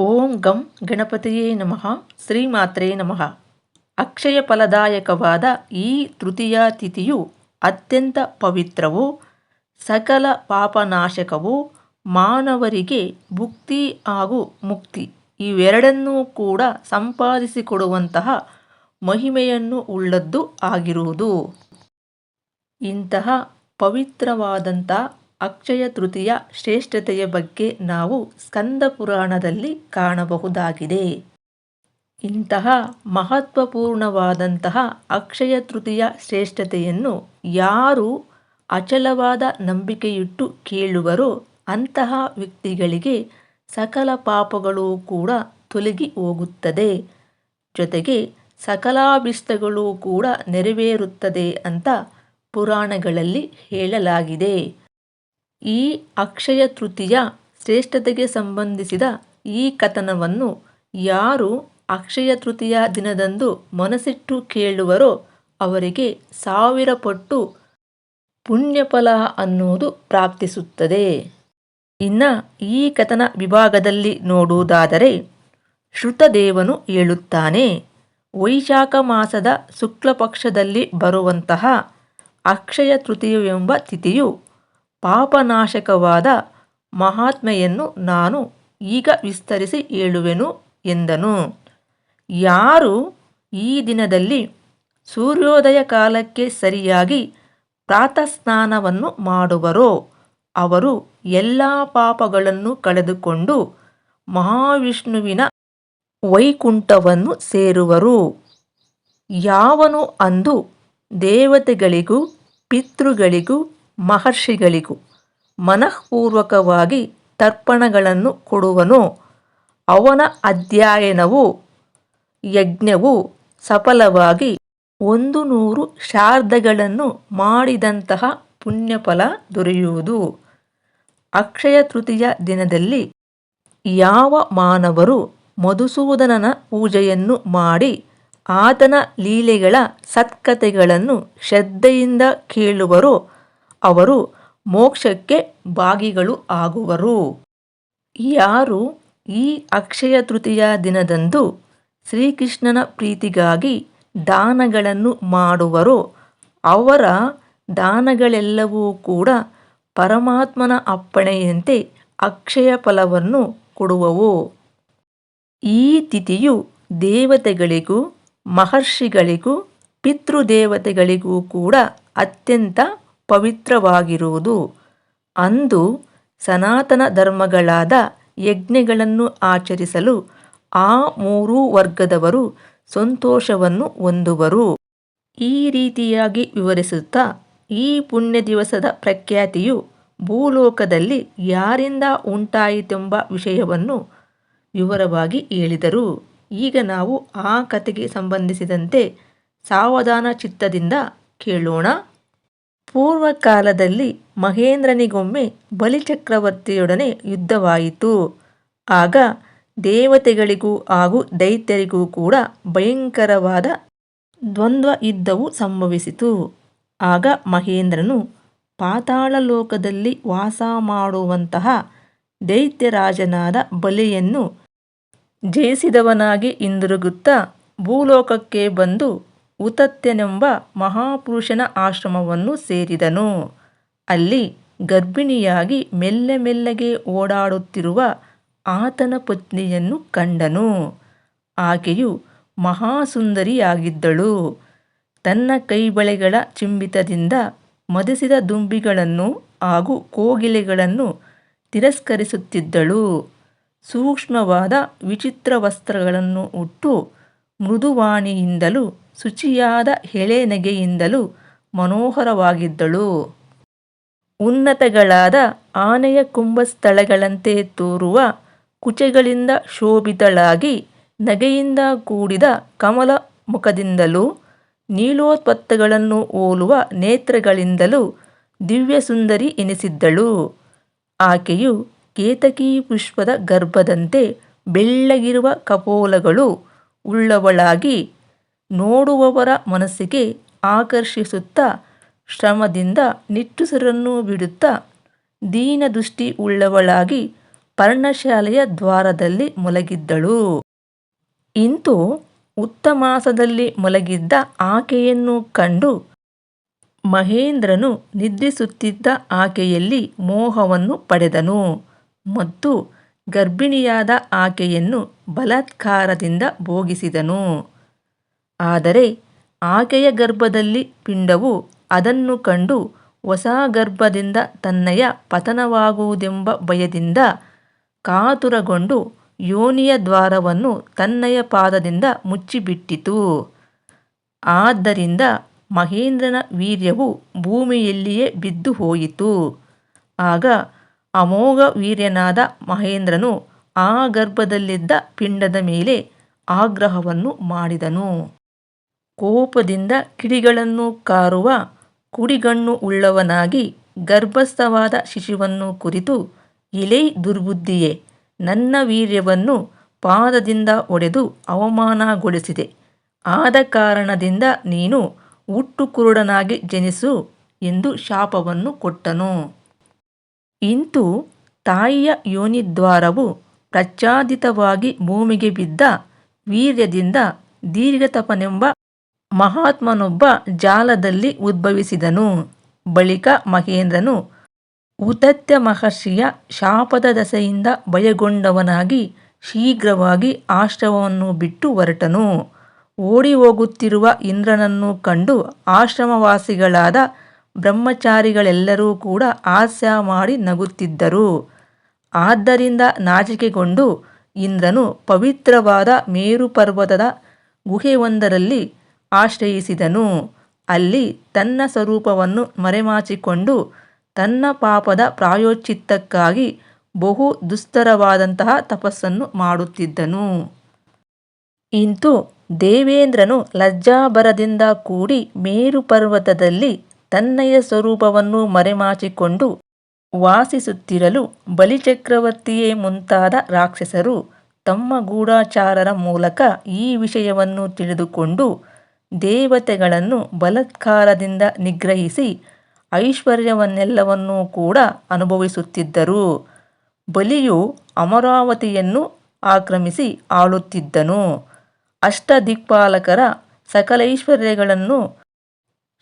ಓಂ ಗಂ ಗಣಪತಿಯೇ ನಮಃ ಶ್ರೀಮಾತ್ರೇ ನಮಃ. ಅಕ್ಷಯ ಫಲದಾಯಕವಾದ ಈ ತೃತೀಯ ತಿಥಿಯು ಅತ್ಯಂತ ಪವಿತ್ರವೂ, ಸಕಲ ಪಾಪನಾಶಕವೂ, ಮಾನವರಿಗೆ ಭುಕ್ತಿ ಹಾಗೂ ಮುಕ್ತಿ ಇವೆರಡನ್ನೂ ಕೂಡ ಸಂಪಾದಿಸಿಕೊಡುವಂತಹ ಮಹಿಮೆಯನ್ನು ಉಳ್ಳದ್ದು ಆಗಿರುವುದು. ಇಂತಹ ಪವಿತ್ರವಾದಂಥ ಅಕ್ಷಯ ತೃತೀಯ ಶ್ರೇಷ್ಠತೆಯ ಬಗ್ಗೆ ನಾವು ಸ್ಕಂದ ಪುರಾಣದಲ್ಲಿ ಕಾಣಬಹುದಾಗಿದೆ. ಇಂತಹ ಮಹತ್ವಪೂರ್ಣವಾದಂತಹ ಅಕ್ಷಯ ತೃತೀಯ ಶ್ರೇಷ್ಠತೆಯನ್ನು ಯಾರು ಅಚಲವಾದ ನಂಬಿಕೆಯಿಟ್ಟು ಕೇಳುವರೋ ಅಂತಹ ವ್ಯಕ್ತಿಗಳಿಗೆ ಸಕಲ ಪಾಪಗಳು ಕೂಡ ತೊಲಗಿ ಹೋಗುತ್ತದೆ. ಜೊತೆಗೆ ಸಕಲಾಭಿಷ್ಟಗಳು ಕೂಡ ನೆರವೇರುತ್ತದೆ ಅಂತ ಪುರಾಣಗಳಲ್ಲಿ ಹೇಳಲಾಗಿದೆ. ಈ ಅಕ್ಷಯ ತೃತೀಯ ಶ್ರೇಷ್ಠತೆಗೆ ಸಂಬಂಧಿಸಿದ ಈ ಕಥನವನ್ನು ಯಾರು ಅಕ್ಷಯ ತೃತೀಯ ದಿನದಂದು ಮನಸ್ಸಿಟ್ಟು ಕೇಳುವರೋ ಅವರಿಗೆ ಸಾವಿರ ಪಟ್ಟು ಪುಣ್ಯಫಲ ಅನ್ನುವುದು ಪ್ರಾಪ್ತಿಸುತ್ತದೆ. ಇನ್ನು ಈ ಕಥನ ವಿಭಾಗದಲ್ಲಿ ನೋಡುವುದಾದರೆ ಶ್ರುತದೇವನು ಹೇಳುತ್ತಾನೆ, ವೈಶಾಖ ಮಾಸದ ಶುಕ್ಲಪಕ್ಷದಲ್ಲಿ ಬರುವಂತಹ ಅಕ್ಷಯ ತೃತೀಯವೆಂಬ ತಿಥಿಯು ಪಾಪನಾಶಕವಾದ ಮಹಾತ್ಮೆಯನ್ನು ನಾನು ಈಗ ವಿಸ್ತರಿಸಿ ಹೇಳುವೆನು ಎಂದನು. ಯಾರು ಈ ದಿನದಲ್ಲಿ ಸೂರ್ಯೋದಯ ಕಾಲಕ್ಕೆ ಸರಿಯಾಗಿ ಪ್ರಾತಃಸ್ನಾನವನ್ನು ಮಾಡುವರೋ, ಅವರು ಎಲ್ಲ ಪಾಪಗಳನ್ನು ಕಳೆದುಕೊಂಡು ಮಹಾವಿಷ್ಣುವಿನ ವೈಕುಂಠವನ್ನು ಸೇರುವರು. ಯಾವನು ಅಂದು ದೇವತೆಗಳಿಗೂ, ಪಿತೃಗಳಿಗೂ ಮಹರ್ಷಿಗಳಿಗೂ ಮನಃಪೂರ್ವಕವಾಗಿ ತರ್ಪಣಗಳನ್ನು ಕೊಡುವನು. ಅವನ ಅಧ್ಯಯನವು, ಯಜ್ಞವು ಸಫಲವಾಗಿ ಒಂದು ನೂರು ಶಾರ್ಧಗಳನ್ನು ಮಾಡಿದಂತಹ ಪುಣ್ಯಫಲ ದೊರೆಯುವುದು. ಅಕ್ಷಯ ತೃತೀಯ ದಿನದಲ್ಲಿ ಯಾವ ಮಾನವರು ಮಧುಸೂದನನ ಪೂಜೆಯನ್ನು ಮಾಡಿ ಆತನ ಲೀಲೆಗಳ ಸತ್ಕತೆಗಳನ್ನು ಶ್ರದ್ಧೆಯಿಂದ ಕೇಳುವರೋ ಅವರು ಮೋಕ್ಷಕ್ಕೆ ಭಾಗಿಗಳು ಆಗುವರು. ಯಾರು ಈ ಅಕ್ಷಯ ತೃತೀಯ ದಿನದಂದು ಶ್ರೀಕೃಷ್ಣನ ಪ್ರೀತಿಗಾಗಿ ದಾನಗಳನ್ನು ಮಾಡುವರೋ, ಅವರ ದಾನಗಳೆಲ್ಲವೂ ಕೂಡ ಪರಮಾತ್ಮನ ಅಪ್ಪಣೆಯಂತೆ ಅಕ್ಷಯ ಫಲವನ್ನು ಕೊಡುವವು. ಈ ತಿಥಿಯು ದೇವತೆಗಳಿಗೂ, ಮಹರ್ಷಿಗಳಿಗೂ, ಪಿತೃದೇವತೆಗಳಿಗೂ ಕೂಡ ಅತ್ಯಂತ ಪವಿತ್ರವಾಗಿರುವುದು. ಅಂದು ಸನಾತನ ಧರ್ಮಗಳಾದ ಯಜ್ಞಗಳನ್ನು ಆಚರಿಸಲು ಆ ಮೂರೂ ವರ್ಗದವರು ಸಂತೋಷವನ್ನು ಹೊಂದುವರು. ಈ ರೀತಿಯಾಗಿ ವಿವರಿಸುತ್ತಾ ಈ ಪುಣ್ಯ ದಿವಸದ ಪ್ರಖ್ಯಾತಿಯು ಭೂಲೋಕದಲ್ಲಿ ಯಾರಿಂದ ಉಂಟಾಯಿತೆಂಬ ವಿಷಯವನ್ನು ವಿವರವಾಗಿ ಹೇಳಿದರು. ಈಗ ನಾವು ಆ ಕಥೆಗೆ ಸಂಬಂಧಿಸಿದಂತೆ ಸಾವಧಾನ ಚಿತ್ತದಿಂದ ಕೇಳೋಣ. ಪೂರ್ವಕಾಲದಲ್ಲಿ ಮಹೇಂದ್ರನಿಗೊಮ್ಮೆ ಬಲಿಚಕ್ರವರ್ತಿಯೊಡನೆ ಯುದ್ಧವಾಯಿತು. ಆಗ ದೇವತೆಗಳಿಗೂ ಹಾಗೂ ದೈತ್ಯರಿಗೂ ಕೂಡ ಭಯಂಕರವಾದ ದ್ವಂದ್ವ ಯುದ್ಧವು ಸಂಭವಿಸಿತು. ಆಗ ಮಹೇಂದ್ರನು ಪಾತಾಳ ಲೋಕದಲ್ಲಿ ವಾಸ ಮಾಡುವಂತಹ ದೈತ್ಯರಾಜನಾದ ಬಲಿಯನ್ನು ಜಯಿಸಿದವನಾಗಿ ಹಿಂದಿರುಗುತ್ತಾ ಭೂಲೋಕಕ್ಕೆ ಬಂದು ಉತತ್ಯನೆಂಬ ಮಹಾಪುರುಷನ ಆಶ್ರಮವನ್ನು ಸೇರಿದನು. ಅಲ್ಲಿ ಗರ್ಭಿಣಿಯಾಗಿ ಮೆಲ್ಲೆ ಮೆಲ್ಲಗೆ ಓಡಾಡುತ್ತಿರುವ ಆತನ ಪತ್ನಿಯನ್ನು ಕಂಡನು. ಆಕೆಯು ಮಹಾಸುಂದರಿಯಾಗಿದ್ದಳು. ತನ್ನ ಕೈಬಳೆಗಳ ಚಿಂಬಿತದಿಂದ ಮದಿಸಿದ ದುಂಬಿಗಳನ್ನು ಹಾಗೂ ಕೋಗಿಲೆಗಳನ್ನು ತಿರಸ್ಕರಿಸುತ್ತಿದ್ದಳು. ಸೂಕ್ಷ್ಮವಾದ ವಿಚಿತ್ರ ವಸ್ತ್ರಗಳನ್ನು ಉಟ್ಟು ಮೃದುವಾಣಿಯಿಂದಲೂ, ಶುಚಿಯಾದ ಎಳೆನಗೆಯಿಂದಲೂ ಮನೋಹರವಾಗಿದ್ದಳು. ಉನ್ನತಗಳಾದ ಆನೆಯ ಕುಂಭಸ್ಥಳಗಳಂತೆ ತೋರುವ ಕುಚೆಗಳಿಂದ ಶೋಭಿತಳಾಗಿ ನಗೆಯಿಂದ ಕೂಡಿದ ಕಮಲ ಮುಖದಿಂದಲೂ, ನೀಲೋತ್ಪತ್ತಗಳನ್ನು ಹೋಲುವ ನೇತ್ರಗಳಿಂದಲೂ ದಿವ್ಯಸುಂದರಿ ಎನಿಸಿದ್ದಳು. ಆಕೆಯು ಕೇತಕಿ ಪುಷ್ಪದ ಗರ್ಭದಂತೆ ಬೆಳ್ಳಗಿರುವ ಕಪೋಲಗಳು ಉಳ್ಳವಳಾಗಿ ನೋಡುವವರ ಮನಸ್ಸಿಗೆ ಆಕರ್ಷಿಸುತ್ತಾ ಶ್ರಮದಿಂದ ನಿಟ್ಟುಸಿರನ್ನು ಬಿಡುತ್ತಾ ದೀನದೃಷ್ಟಿ ಉಳ್ಳವಳಾಗಿ ಪರ್ಣಶಾಲೆಯ ದ್ವಾರದಲ್ಲಿ ಮಲಗಿದ್ದಳು. ಇಂತು ಉತ್ತಮಾಸದಲ್ಲಿ ಮಲಗಿದ್ದ ಆಕೆಯನ್ನು ಕಂಡು ಮಹೇಂದ್ರನು ನಿದ್ರಿಸುತ್ತಿದ್ದ ಆಕೆಯಲ್ಲಿ ಮೋಹವನ್ನು ಪಡೆದನು ಮತ್ತು ಗರ್ಭಿಣಿಯಾದ ಆಕೆಯನ್ನು ಬಲಾತ್ಕಾರದಿಂದ ಭೋಗಿಸಿದನು. ಆದರೆ ಆಕೆಯ ಗರ್ಭದಲ್ಲಿ ಪಿಂಡವು ಅದನ್ನು ಕಂಡು ಹೊಸ ಗರ್ಭದಿಂದ ತನ್ನಯ ಪತನವಾಗುವುದೆಂಬ ಭಯದಿಂದ ಕಾತುರಗೊಂಡು ಯೋನಿಯ ದ್ವಾರವನ್ನು ತನ್ನಯ ಪಾದದಿಂದ ಮುಚ್ಚಿಬಿಟ್ಟಿತು. ಆದ್ದರಿಂದ ಮಹೇಂದ್ರನ ವೀರ್ಯವು ಭೂಮಿಯಲ್ಲಿಯೇ ಬಿದ್ದು ಹೋಯಿತು ಆಗ ಅಮೋಘ ವೀರ್ಯನಾದ ಮಹೇಂದ್ರನು ಆ ಗರ್ಭದಲ್ಲಿದ್ದ ಪಿಂಡದ ಮೇಲೆ ಆಗ್ರಹವನ್ನು ಮಾಡಿದನು. ಕೋಪದಿಂದ ಕಿಡಿಗಳನ್ನು ಕಾರುವ ಕುಡಿಗಣ್ಣು ಉಳ್ಳವನಾಗಿ ಗರ್ಭಸ್ಥವಾದ ಶಿಶುವನ್ನು ಕುರಿತು, ಇಲೈ ದುರ್ಬುದ್ಧಿಯೇ, ನನ್ನ ವೀರ್ಯವನ್ನು ಪಾದದಿಂದ ಒಡೆದು ಅವಮಾನಗೊಳಿಸಿದೆ. ಆದ ಕಾರಣದಿಂದ ನೀನು ಹುಟ್ಟು ಕುರುಡನಾಗಿ ಜನಿಸು ಎಂದು ಶಾಪವನ್ನು ಕೊಟ್ಟನು. ಇಂತು ತಾಯಿಯ ಯೋನಿದ್ವಾರವು ಪ್ರಚ್ಛಾದಿತವಾಗಿ ಭೂಮಿಗೆ ಬಿದ್ದ ವೀರ್ಯದಿಂದ ದೀರ್ಘತಪನೆಂಬ ಮಹಾತ್ಮನೊಬ್ಬ ಜಾಲದಲ್ಲಿ ಉದ್ಭವಿಸಿದನು. ಬಳಿಕ ಮಹೇಂದ್ರನು ಉತತ್ಯ ಮಹರ್ಷಿಯ ಶಾಪದ ದಸೆಯಿಂದ ಭಯಗೊಂಡವನಾಗಿ ಶೀಘ್ರವಾಗಿ ಆಶ್ರಮವನ್ನು ಬಿಟ್ಟು ಹೊರಟನು. ಓಡಿ ಹೋಗುತ್ತಿರುವ ಇಂದ್ರನನ್ನು ಕಂಡು ಆಶ್ರಮವಾಸಿಗಳಾದ ಬ್ರಹ್ಮಚಾರಿಗಳೆಲ್ಲರೂ ಕೂಡ ಹಾಸ್ಯ ಮಾಡಿ ನಗುತ್ತಿದ್ದರು. ಆದ್ದರಿಂದ ನಾಚಿಕೆಗೊಂಡು ಇಂದ್ರನು ಪವಿತ್ರವಾದ ಮೇರು ಪರ್ವತದ ಗುಹೆಯೊಂದರಲ್ಲಿ ಆಶ್ರಯಿಸಿದನು. ಅಲ್ಲಿ ತನ್ನ ಸ್ವರೂಪವನ್ನು ಮರೆಮಾಚಿಕೊಂಡು ತನ್ನ ಪಾಪದ ಪ್ರಾಯೋಚಿತ್ತಕ್ಕಾಗಿ ಬಹು ದುಸ್ತರವಾದಂತಹ ತಪಸ್ಸನ್ನು ಮಾಡುತ್ತಿದ್ದನು. ಇಂತು ದೇವೇಂದ್ರನು ಲಜ್ಜಾಬರದಿಂದ ಕೂಡಿ ಮೇರು ಪರ್ವತದಲ್ಲಿ ತನ್ನಯ ಸ್ವರೂಪವನ್ನು ಮರೆಮಾಚಿಕೊಂಡು ವಾಸಿಸುತ್ತಿರಲು ಬಲಿಚಕ್ರವರ್ತಿಯೇ ಮುಂತಾದ ರಾಕ್ಷಸರು ತಮ್ಮ ಗೂಢಾಚಾರರ ಮೂಲಕ ಈ ವಿಷಯವನ್ನು ತಿಳಿದುಕೊಂಡು ದೇವತೆಗಳನ್ನು ಬಲತ್ಕಾರದಿಂದ ನಿಗ್ರಹಿಸಿ ಐಶ್ವರ್ಯವನ್ನೆಲ್ಲವನ್ನೂ ಕೂಡ ಅನುಭವಿಸುತ್ತಿದ್ದರು. ಬಲಿಯು ಅಮರಾವತಿಯನ್ನು ಆಕ್ರಮಿಸಿ ಆಳುತ್ತಿದ್ದನು. ಅಷ್ಟದಿಕ್ಪಾಲಕರ ಸಕಲೈಶ್ವರ್ಯಗಳನ್ನು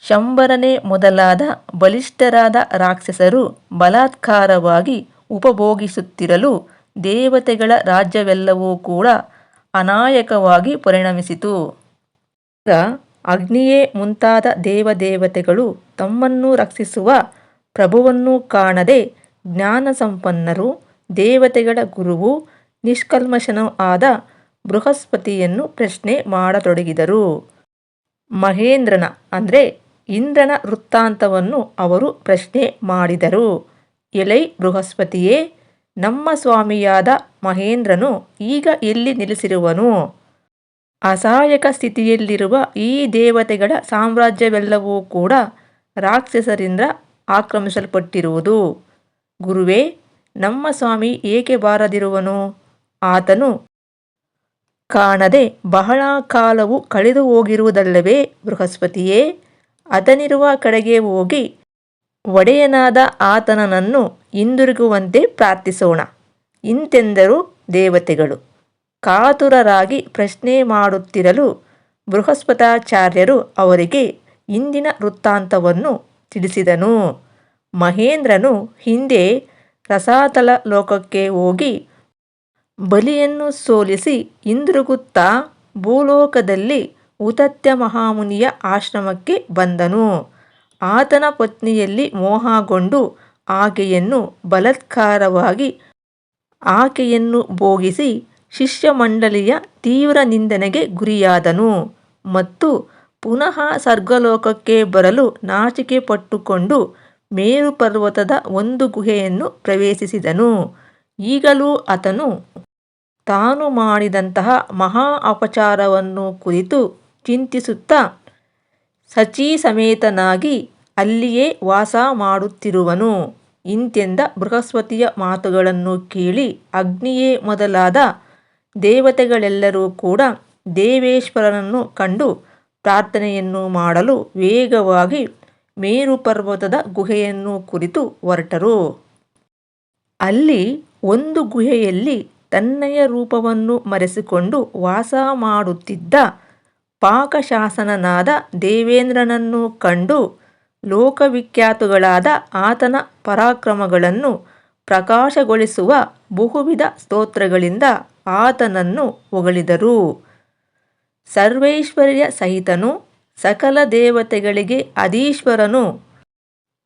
ಶಂಬರನೇ ಮೊದಲಾದ ಬಲಿಷ್ಠರಾದ ರಾಕ್ಷಸರು ಬಲಾತ್ಕಾರವಾಗಿ ಉಪಭೋಗಿಸುತ್ತಿರಲು ದೇವತೆಗಳ ರಾಜ್ಯವೆಲ್ಲವೂ ಕೂಡ ಅನಾಯಕವಾಗಿ ಪರಿಣಮಿಸಿತು. ಆಗ ಅಗ್ನಿಯೇ ಮುಂತಾದ ದೇವದೇವತೆಗಳು ತಮ್ಮನ್ನು ರಕ್ಷಿಸುವ ಪ್ರಭುವನ್ನು ಕಾಣದೆ ಜ್ಞಾನ ಸಂಪನ್ನರು ದೇವತೆಗಳ ಗುರುವು, ನಿಷ್ಕಲ್ಮಶನೂ ಆದ ಬೃಹಸ್ಪತಿಯನ್ನು ಪ್ರಶ್ನೆ ಮಾಡತೊಡಗಿದರು. ಮಹೇಂದ್ರನ ಅಂದರೆ ಇಂದ್ರನ ವೃತ್ತಾಂತವನ್ನು ಅವರು ಪ್ರಶ್ನೆ ಮಾಡಿದರು. ಎಲೈ ಬೃಹಸ್ಪತಿಯೇ, ನಮ್ಮ ಸ್ವಾಮಿಯಾದ ಮಹೇಂದ್ರನು ಈಗ ಎಲ್ಲಿ ನೆಲೆಸಿರುವನು? ಅಸಹಾಯಕ ಸ್ಥಿತಿಯಲ್ಲಿರುವ ಈ ದೇವತೆಗಳ ಸಾಮ್ರಾಜ್ಯವೆಲ್ಲವೂ ಕೂಡ ರಾಕ್ಷಸರಿಂದ ಆಕ್ರಮಿಸಲ್ಪಟ್ಟಿರುವುದು. ಗುರುವೇ, ನಮ್ಮ ಸ್ವಾಮಿ ಏಕೆ ಬಾರದಿರುವನು? ಆತನು ಕಾಣದೆ ಬಹಳ ಕಾಲವು ಕಳೆದು ಹೋಗಿರುವುದಲ್ಲವೇ ಬೃಹಸ್ಪತಿಯೇ? ಅದನಿರುವ ಕಡೆಗೆ ಹೋಗಿ ಒಡೆಯನಾದ ಆತನನ್ನು ಹಿಂದಿರುಗುವಂತೆ ಪ್ರಾರ್ಥಿಸೋಣ. ಇಂತೆಂದರು ದೇವತೆಗಳು. ಕಾತುರರಾಗಿ ಪ್ರಶ್ನೆ ಮಾಡುತ್ತಿರಲು ಬೃಹಸ್ಪತಾಚಾರ್ಯರು ಅವರಿಗೆ ಇಂದಿನ ವೃತ್ತಾಂತವನ್ನು ತಿಳಿಸಿದನು. ಮಹೇಂದ್ರನು ಹಿಂದೆ ರಸಾತಲ ಲೋಕಕ್ಕೆ ಹೋಗಿ ಬಲಿಯನ್ನು ಸೋಲಿಸಿ ಹಿಂದಿರುಗುತ್ತಾ ಭೂಲೋಕದಲ್ಲಿ ಉತತ್ಯ ಮಹಾಮುನಿಯ ಆಶ್ರಮಕ್ಕೆ ಬಂದನು. ಆತನ ಪತ್ನಿಯಲ್ಲಿ ಮೋಹಗೊಂಡು ಆಕೆಯನ್ನು ಬಲತ್ಕಾರವಾಗಿ ಆಕೆಯನ್ನು ಭೋಗಿಸಿ ಶಿಷ್ಯಮಂಡಲಿಯ ತೀವ್ರ ನಿಂದನೆಗೆ ಗುರಿಯಾದನು ಮತ್ತು ಪುನಃ ಸ್ವರ್ಗಲೋಕಕ್ಕೆ ಬರಲು ನಾಚಿಕೆ ಪಟ್ಟುಕೊಂಡು ಮೇರು ಪರ್ವತದ ಒಂದು ಗುಹೆಯನ್ನು ಪ್ರವೇಶಿಸಿದನು. ಈಗಲೂ ಆತನು ತಾನು ಮಾಡಿದಂತಹ ಮಹಾ ಅಪಚಾರವನ್ನು ಕುರಿತು ಚಿಂತಿಸುತ್ತಾ ಸಚೀಸಮೇತನಾಗಿ ಅಲ್ಲಿಯೇ ವಾಸ ಮಾಡುತ್ತಿರುವನು. ಇಂತೆಂದ ಬೃಹಸ್ಪತಿಯ ಮಾತುಗಳನ್ನು ಕೇಳಿ ಅಗ್ನಿಯೇ ಮೊದಲಾದ ದೇವತೆಗಳೆಲ್ಲರೂ ಕೂಡ ದೇವೇಶ್ವರನನ್ನು ಕಂಡು ಪ್ರಾರ್ಥನೆಯನ್ನು ಮಾಡಲು ವೇಗವಾಗಿ ಮೇರು ಪರ್ವತದ ಗುಹೆಯನ್ನು ಕುರಿತು ಹೊರಟರು. ಅಲ್ಲಿ ಒಂದು ಗುಹೆಯಲ್ಲಿ ತನ್ನಯ ರೂಪವನ್ನು ಮರೆಸಿಕೊಂಡು ವಾಸ ಮಾಡುತ್ತಿದ್ದ ಪಾಕಶಾಸನನಾದ ದೇವೇಂದ್ರನನ್ನು ಕಂಡು ಲೋಕವಿಖ್ಯಾತುಗಳಾದ ಆತನ ಪರಾಕ್ರಮಗಳನ್ನು ಪ್ರಕಾಶಗೊಳಿಸುವ ಬಹುವಿಧ ಸ್ತೋತ್ರಗಳಿಂದ ಆತನನ್ನು ಹೊಗಳಿದರು. ಸರ್ವೈಶ್ವರ್ಯ ಸಹಿತನು ಸಕಲ ದೇವತೆಗಳಿಗೆ ಅಧೀಶ್ವರನು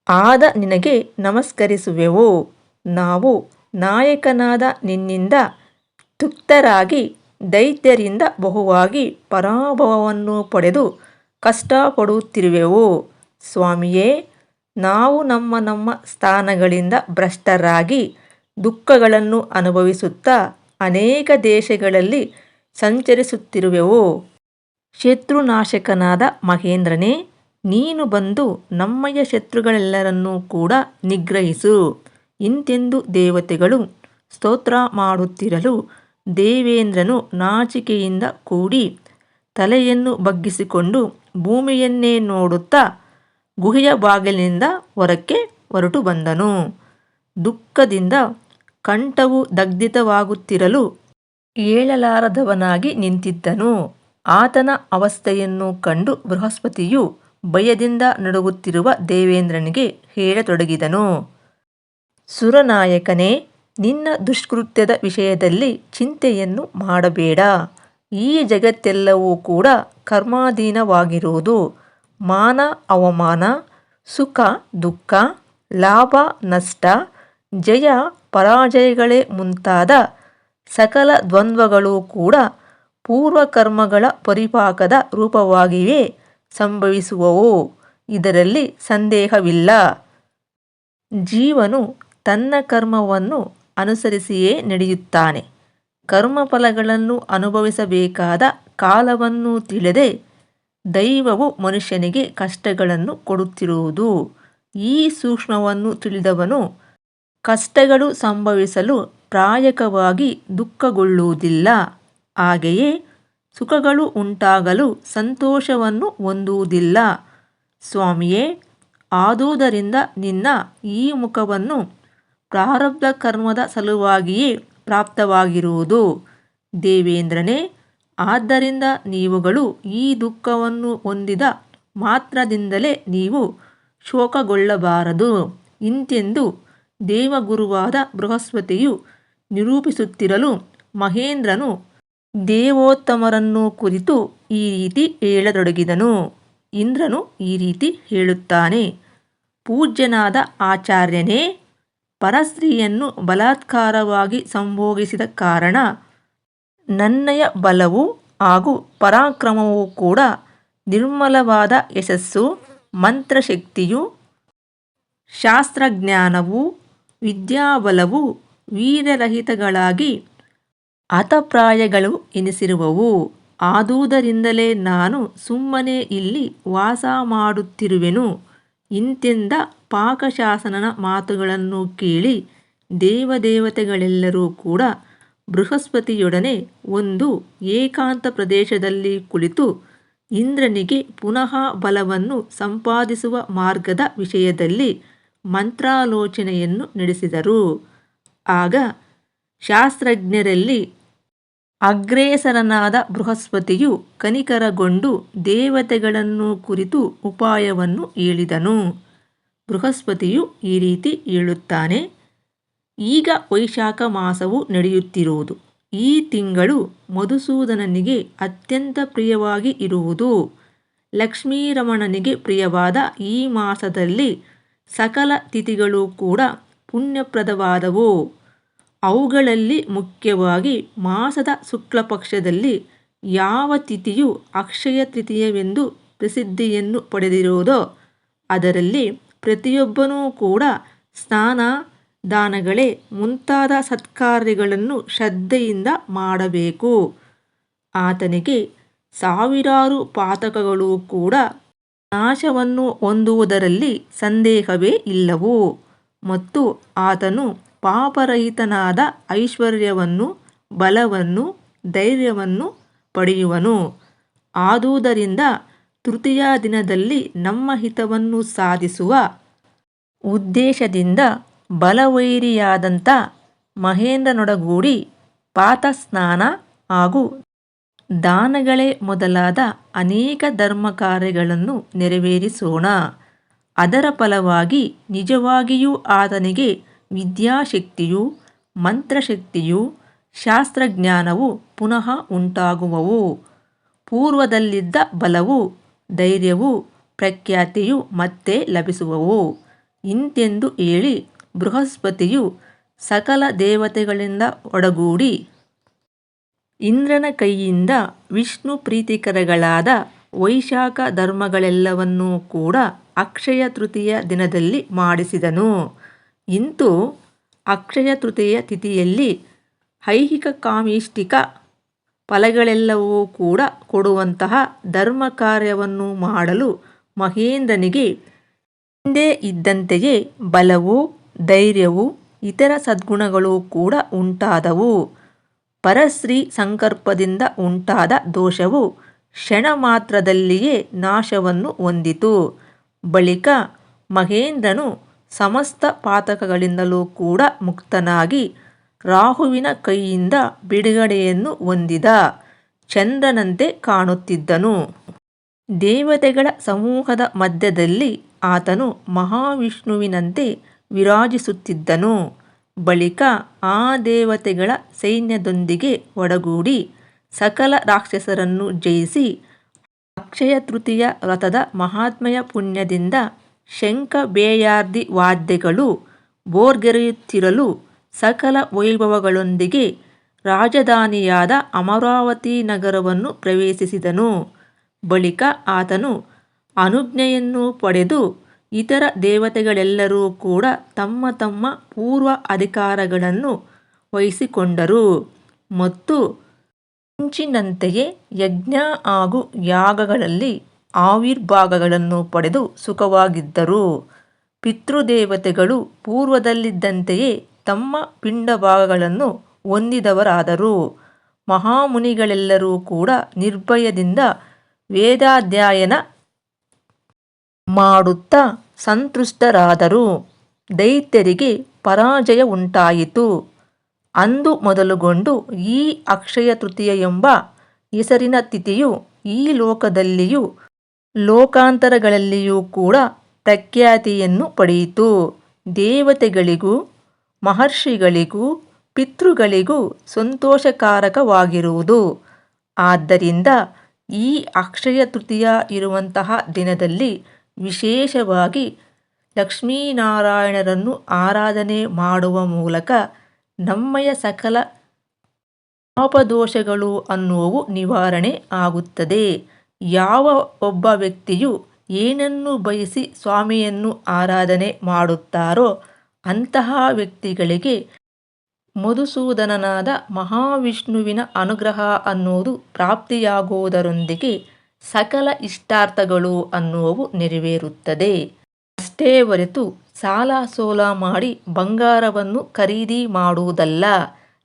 ಆದ ನಿನಗೆ ನಮಸ್ಕರಿಸುವೆವು. ನಾವು ನಾಯಕನಾದ ನಿನ್ನಿಂದ ತ್ಯಕ್ತರಾಗಿ ದೈತ್ಯರಿಂದ ಬಹುವಾಗಿ ಪರಾಭವವನ್ನು ಪಡೆದು ಕಷ್ಟಪಡುತ್ತಿರುವೆವು. ಸ್ವಾಮಿಯೇ, ನಾವು ನಮ್ಮ ನಮ್ಮ ಸ್ಥಾನಗಳಿಂದ ಭ್ರಷ್ಟರಾಗಿ ದುಃಖಗಳನ್ನು ಅನುಭವಿಸುತ್ತಾ ಅನೇಕ ದೇಶಗಳಲ್ಲಿ ಸಂಚರಿಸುತ್ತಿರುವೆವು. ಶತ್ರುನಾಶಕನಾದ ಮಹೇಂದ್ರನೇ, ನೀನು ಬಂದು ನಮ್ಮಯ ಶತ್ರುಗಳೆಲ್ಲರನ್ನೂ ಕೂಡ ನಿಗ್ರಹಿಸು. ಇಂತೆಂದು ದೇವತೆಗಳು ಸ್ತೋತ್ರ ಮಾಡುತ್ತಿರಲು ದೇವೇಂದ್ರನು ನಾಚಿಕೆಯಿಂದ ಕೂಡಿ ತಲೆಯನ್ನು ಬಗ್ಗಿಸಿಕೊಂಡು ಭೂಮಿಯನ್ನೇ ನೋಡುತ್ತಾ ಗುಹೆಯ ಬಾಗಿಲಿನಿಂದ ಹೊರಕ್ಕೆ ಹೊರಟು ಬಂದನು ದುಃಖದಿಂದ ಕಂಠವು ದಗ್ಧಿತವಾಗುತ್ತಿರಲು ಏಳಲಾರದವನಾಗಿ ನಿಂತಿದ್ದನು. ಆತನ ಅವಸ್ಥೆಯನ್ನು ಕಂಡು ಬೃಹಸ್ಪತಿಯು ಭಯದಿಂದ ನಡುಗುತ್ತಿರುವ ದೇವೇಂದ್ರನಿಗೆ ಹೇಳತೊಡಗಿದನು. ಸುರನಾಯಕನೇ, ನಿನ್ನ ದುಷ್ಕೃತ್ಯದ ವಿಷಯದಲ್ಲಿ ಚಿಂತೆಯನ್ನು ಮಾಡಬೇಡ. ಈ ಜಗತ್ತೆಲ್ಲವೂ ಕೂಡ ಕರ್ಮಾಧೀನವಾಗಿರುವುದು. ಮಾನ ಅವಮಾನ, ಸುಖ ದುಃಖ, ಲಾಭ ನಷ್ಟ, ಜಯ ಪರಾಜಯಗಳೇ ಮುಂತಾದ ಸಕಲ ದ್ವಂದ್ವಗಳೂ ಕೂಡ ಪೂರ್ವಕರ್ಮಗಳ ಪರಿಪಾಕದ ರೂಪವಾಗಿವೆ ಸಂಭವಿಸುವವು. ಇದರಲ್ಲಿ ಸಂದೇಹವಿಲ್ಲ. ಜೀವನು ತನ್ನ ಕರ್ಮವನ್ನು ಅನುಸರಿಸಿಯೇ ನಡೆಯುತ್ತಾನೆ. ಕರ್ಮಫಲಗಳನ್ನು ಅನುಭವಿಸಬೇಕಾದ ಕಾಲವನ್ನು ತಿಳಿದೆ ದೈವವು ಮನುಷ್ಯನಿಗೆ ಕಷ್ಟಗಳನ್ನು ಕೊಡುತ್ತಿರುವುದು. ಈ ಸೂಕ್ಷ್ಮವನ್ನು ತಿಳಿದವನು ಕಷ್ಟಗಳು ಸಂಭವಿಸಲು ಪ್ರಾಯಕವಾಗಿ ದುಃಖಗೊಳ್ಳುವುದಿಲ್ಲ. ಹಾಗೆಯೇ ಸುಖಗಳು ಉಂಟಾಗಲು ಸಂತೋಷವನ್ನು ಹೊಂದುವುದಿಲ್ಲ. ಸ್ವಾಮಿಯೇ, ಆದುದರಿಂದ ನಿನ್ನ ಈ ಮುಖವನ್ನು ಪ್ರಾರಬ್ಧ ಕರ್ಮದ ಸಲುವಾಗಿಯೇ ಪ್ರಾಪ್ತವಾಗಿರುವುದು. ದೇವೇಂದ್ರನೇ, ಆದ್ದರಿಂದ ನೀವುಗಳು ಈ ದುಃಖವನ್ನು ಹೊಂದಿದ ಮಾತ್ರದಿಂದಲೇ ನೀವು ಶೋಕಗೊಳ್ಳಬಾರದು. ಇಂತೆಂದು ದೇವಗುರುವಾದ ಬೃಹಸ್ಪತಿಯು ನಿರೂಪಿಸುತ್ತಿರಲು ಮಹೇಂದ್ರನು ದೇವೋತ್ತಮರನ್ನು ಕುರಿತು ಈ ರೀತಿ ಹೇಳತೊಡಗಿದನು. ಇಂದ್ರನು ಈ ರೀತಿ ಹೇಳುತ್ತಾನೆ. ಪೂಜ್ಯನಾದ ಆಚಾರ್ಯನೇ, ಪರಸ್ತ್ರೀಯನ್ನು ಬಲಾತ್ಕಾರವಾಗಿ ಸಂಭೋಗಿಸಿದ ಕಾರಣ ನನ್ನಯ ಬಲವು ಹಾಗೂ ಪರಾಕ್ರಮವೂ ಕೂಡ ನಿರ್ಮಲವಾದ ಯಶಸ್ಸು, ಮಂತ್ರಶಕ್ತಿಯು ಶಾಸ್ತ್ರಜ್ಞಾನವು ವಿದ್ಯಾಬಲವು ವೀರರಹಿತಗಳಾಗಿ ಅತಪ್ರಾಯಗಳು ಎನಿಸಿರುವವು. ಆದುದರಿಂದಲೇ ನಾನು ಸುಮ್ಮನೆ ಇಲ್ಲಿ ವಾಸ ಮಾಡುತ್ತಿರುವೆನು. ಇಂತೆಂದ ಪಾಕಶಾಸನನ ಮಾತುಗಳನ್ನು ಕೇಳಿ ದೇವದೇವತೆಗಳೆಲ್ಲರೂ ಕೂಡ ಬೃಹಸ್ಪತಿಯೊಡನೆ ಒಂದು ಏಕಾಂತ ಪ್ರದೇಶದಲ್ಲಿ ಕುಳಿತು ಇಂದ್ರನಿಗೆ ಪುನಃ ಬಲವನ್ನು ಸಂಪಾದಿಸುವ ಮಾರ್ಗದ ವಿಷಯದಲ್ಲಿ ಮಂತ್ರಾಲೋಚನೆಯನ್ನು ನಡೆಸಿದರು. ಆಗ ಶಾಸ್ತ್ರಜ್ಞರಲ್ಲಿ ಅಗ್ರೇಸರನಾದ ಬೃಹಸ್ಪತಿಯು ಕನಿಕರಗೊಂಡು ದೇವತೆಗಳನ್ನು ಕುರಿತು ಉಪಾಯವನ್ನು ಹೇಳಿದನು. ಬೃಹಸ್ಪತಿಯು ಈ ರೀತಿ ಹೇಳುತ್ತಾನೆ. ಈಗ ವೈಶಾಖ ಮಾಸವು ನಡೆಯುತ್ತಿರುವುದು. ಈ ತಿಂಗಳು ಮಧುಸೂದನನಿಗೆ ಅತ್ಯಂತ ಪ್ರಿಯವಾಗಿ ಇರುವುದು. ಲಕ್ಷ್ಮೀರಮಣನಿಗೆ ಪ್ರಿಯವಾದ ಈ ಮಾಸದಲ್ಲಿ ಸಕಲ ತಿಥಿಗಳು ಕೂಡ ಪುಣ್ಯಪ್ರದವಾದವು. ಅವುಗಳಲ್ಲಿ ಮುಖ್ಯವಾಗಿ ಮಾಸದ ಶುಕ್ಲಪಕ್ಷದಲ್ಲಿ ಯಾವ ತಿಥಿಯು ಅಕ್ಷಯ ತೃತೀಯವೆಂದು ಪ್ರಸಿದ್ಧಿಯನ್ನು ಪಡೆದಿರುವುದೋ ಅದರಲ್ಲಿ ಪ್ರತಿಯೊಬ್ಬನೂ ಕೂಡ ಸ್ನಾನ, ದಾನಗಳೇ ಮುಂತಾದ ಸತ್ಕಾರ್ಯಗಳನ್ನು ಶ್ರದ್ಧೆಯಿಂದ ಮಾಡಬೇಕು. ಆತನಿಗೆ ಸಾವಿರಾರು ಪಾತಕಗಳು ಕೂಡ ನಾಶವನ್ನು ಹೊಂದುವುದರಲ್ಲಿ ಸಂದೇಹವೇ ಇಲ್ಲವು ಮತ್ತು ಆತನು ಪಾಪರಹಿತನಾದ ಐಶ್ವರ್ಯವನ್ನು, ಬಲವನ್ನು, ಧೈರ್ಯವನ್ನು ಪಡೆಯುವನು. ಆದುದರಿಂದ ತೃತೀಯ ದಿನದಲ್ಲಿ ನಮ್ಮ ಹಿತವನ್ನು ಸಾಧಿಸುವ ಉದ್ದೇಶದಿಂದ ಬಲವೈರಿಯಾದಂಥ ಮಹೇಂದ್ರನೊಡಗೂಡಿ ಪಾತಸ್ನಾನ ಹಾಗೂ ದಾನಗಳೇ ಮೊದಲಾದ ಅನೇಕ ಧರ್ಮ ಕಾರ್ಯಗಳನ್ನು ನೆರವೇರಿಸೋಣ ಅದರ ಫಲವಾಗಿ ನಿಜವಾಗಿಯೂ ಆತನಿಗೆ ವಿದ್ಯಾಶಕ್ತಿಯೂ, ಮಂತ್ರಶಕ್ತಿಯು, ಶಾಸ್ತ್ರಜ್ಞಾನವು ಪುನಃ ಉಂಟಾಗುವವು. ಪೂರ್ವದಲ್ಲಿದ್ದ ಬಲವು, ಧೈರ್ಯವು, ಪ್ರಖ್ಯಾತಿಯು ಮತ್ತೆ ಲಭಿಸುವವು. ಇಂತೆಂದು ಹೇಳಿ ಬೃಹಸ್ಪತಿಯು ಸಕಲ ದೇವತೆಗಳಿಂದ ಒಡಗೂಡಿ ಇಂದ್ರನ ಕೈಯಿಂದ ವಿಷ್ಣು ಪ್ರೀತಿಕರಗಳಾದ ವೈಶಾಖ ಧರ್ಮಗಳೆಲ್ಲವನ್ನೂ ಕೂಡ ಅಕ್ಷಯ ತೃತೀಯ ದಿನದಲ್ಲಿ ಮಾಡಿಸಿದನು. ಇಂತು ಅಕ್ಷಯ ತೃತೀಯ ತಿಥಿಯಲ್ಲಿ ಐಹಿಕ ಕಾಮಿಷ್ಟಿಕ ಫಲಗಳೆಲ್ಲವೂ ಕೂಡ ಕೊಡುವಂತಹ ಧರ್ಮ ಕಾರ್ಯವನ್ನು ಮಾಡಲು ಮಹೇಂದ್ರನಿಗೆ ಹಿಂದೆ ಇದ್ದಂತೆಯೇ ಬಲವೂ, ಧೈರ್ಯವೂ, ಇತರ ಸದ್ಗುಣಗಳು ಕೂಡ ಉಂಟಾದವು. ಪರಶ್ರೀ ಸಂಕಲ್ಪದಿಂದ ಉಂಟಾದ ದೋಷವು ಕ್ಷಣ ಮಾತ್ರದಲ್ಲಿಯೇ ನಾಶವನ್ನು ಹೊಂದಿತು. ಬಳಿಕ ಮಹೇಂದ್ರನು ಸಮಸ್ತ ಪಾತಕಗಳಿಂದಲೂ ಕೂಡ ಮುಕ್ತನಾಗಿ ರಾಹುವಿನ ಕೈಯಿಂದ ಬಿಡುಗಡೆಯನ್ನು ಹೊಂದಿದ ಚಂದ್ರನಂತೆ ಕಾಣುತ್ತಿದ್ದನು. ದೇವತೆಗಳ ಸಮೂಹದ ಮಧ್ಯದಲ್ಲಿ ಆತನು ಮಹಾವಿಷ್ಣುವಿನಂತೆ ವಿರಾಜಿಸುತ್ತಿದ್ದನು. ಬಳಿಕ ಆ ದೇವತೆಗಳ ಸೈನ್ಯದೊಂದಿಗೆ ಒಡಗೂಡಿ ಸಕಲ ರಾಕ್ಷಸರನ್ನು ಜಯಿಸಿ ಅಕ್ಷಯ ತೃತೀಯ ವ್ರತದ ಮಹಾತ್ಮೆಯ ಪುಣ್ಯದಿಂದ ಶಂಖ ಬೇಯಾರ್ದಿ ವಾದ್ಯಗಳು ಬೋರ್ಗೆರೆಯುತ್ತಿರಲು ಸಕಲ ವೈಭವಗಳೊಂದಿಗೆ ರಾಜಧಾನಿಯಾದ ಅಮರಾವತಿ ನಗರವನ್ನು ಪ್ರವೇಶಿಸಿದನು. ಬಳಿಕ ಆತನು ಅನುಜ್ಞೆಯನ್ನು ಪಡೆದು ಇತರ ದೇವತೆಗಳೆಲ್ಲರೂ ಕೂಡ ತಮ್ಮ ತಮ್ಮ ಪೂರ್ವ ಅಧಿಕಾರಗಳನ್ನು ವಹಿಸಿಕೊಂಡರು ಮತ್ತು ಮುಂಚಿನಂತೆಯೇ ಯಜ್ಞ ಹಾಗೂ ಯಾಗಗಳಲ್ಲಿ ಆವಿರ್ಭಾಗಗಳನ್ನು ಪಡೆದು ಸುಖವಾಗಿದ್ದರು. ಪಿತೃದೇವತೆಗಳು ಪೂರ್ವದಲ್ಲಿದ್ದಂತೆಯೇ ತಮ್ಮ ಪಿಂಡಭಾಗಗಳನ್ನು ಹೊಂದಿದವರಾದರು. ಮಹಾಮುನಿಗಳೆಲ್ಲರೂ ಕೂಡ ನಿರ್ಭಯದಿಂದ ವೇದಾಧ್ಯಯನ ಮಾಡುತ್ತಾ ಸಂತುಷ್ಟರಾದರು. ದೈತ್ಯರಿಗೆ ಪರಾಜಯ ಉಂಟಾಯಿತು. ಅಂದು ಮೊದಲುಗೊಂಡು ಈ ಅಕ್ಷಯ ತೃತೀಯ ಎಂಬ ಹೆಸರಿನ ತಿಥಿಯು ಈ ಲೋಕದಲ್ಲಿಯೂ ಲೋಕಾಂತರಗಳಲ್ಲಿಯೂ ಕೂಡ ಪ್ರಖ್ಯಾತಿಯನ್ನು ಪಡೆಯಿತು. ದೇವತೆಗಳಿಗೂ, ಮಹರ್ಷಿಗಳಿಗೂ, ಪಿತೃಗಳಿಗೂ ಸಂತೋಷಕಾರಕವಾಗಿರುವುದು. ಆದ್ದರಿಂದ ಈ ಅಕ್ಷಯ ತೃತೀಯ ಇರುವಂತಹ ದಿನದಲ್ಲಿ ವಿಶೇಷವಾಗಿ ಲಕ್ಷ್ಮೀನಾರಾಯಣರನ್ನು ಆರಾಧನೆ ಮಾಡುವ ಮೂಲಕ ನಮ್ಮಯ ಸಕಲ ಪಾಪದೋಷಗಳು ಅನ್ನುವವು ನಿವಾರಣೆ ಆಗುತ್ತದೆ. ಯಾವ ಒಬ್ಬ ವ್ಯಕ್ತಿಯು ಏನನ್ನು ಬಯಸಿ ಸ್ವಾಮಿಯನ್ನು ಆರಾಧನೆ ಮಾಡುತ್ತಾರೋ ಅಂತಹ ವ್ಯಕ್ತಿಗಳಿಗೆ ಮಧುಸೂದನನಾದ ಮಹಾವಿಷ್ಣುವಿನ ಅನುಗ್ರಹ ಅನ್ನುವುದು ಪ್ರಾಪ್ತಿಯಾಗುವುದರೊಂದಿಗೆ ಸಕಲ ಇಷ್ಟಾರ್ಥಗಳು ಅನ್ನುವವು ನೆರವೇರುತ್ತದೆ. ಅಷ್ಟೇ ಹೊರತು ಸಾಲ ಸೋಲ ಮಾಡಿ ಬಂಗಾರವನ್ನು ಖರೀದಿ ಮಾಡುವುದಲ್ಲ.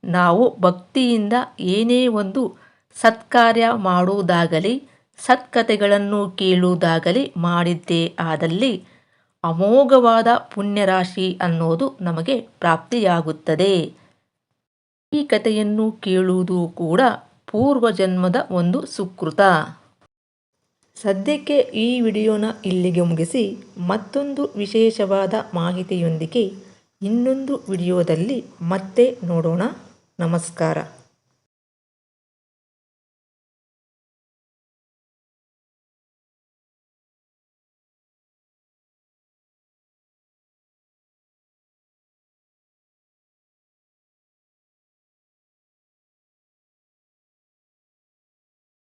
ನಾವು ಭಕ್ತಿಯಿಂದ ಏನೇ ಒಂದು ಸತ್ಕಾರ್ಯ ಮಾಡುವುದಾಗಲಿ ಸತ್ಕಥೆಗಳನ್ನು ಕೇಳುವುದಾಗಲಿ ಮಾಡಿದ್ದೇ ಆದಲ್ಲಿ ಅಮೋಘವಾದ ಪುಣ್ಯರಾಶಿ ಅನ್ನೋದು ನಮಗೆ ಪ್ರಾಪ್ತಿಯಾಗುತ್ತದೆ. ಈ ಕಥೆಯನ್ನು ಕೇಳುವುದು ಕೂಡ ಪೂರ್ವಜನ್ಮದ ಒಂದು ಸುಕೃತ. ಸದ್ಯಕ್ಕೆ ಈ ವಿಡಿಯೋನ ಇಲ್ಲಿಗೆ ಮುಗಿಸಿ ಮತ್ತೊಂದು ವಿಶೇಷವಾದ ಮಾಹಿತಿಯೊಂದಿಗೆ ಇನ್ನೊಂದು ವಿಡಿಯೋದಲ್ಲಿ ಮತ್ತೆ ನೋಡೋಣ. ನಮಸ್ಕಾರ.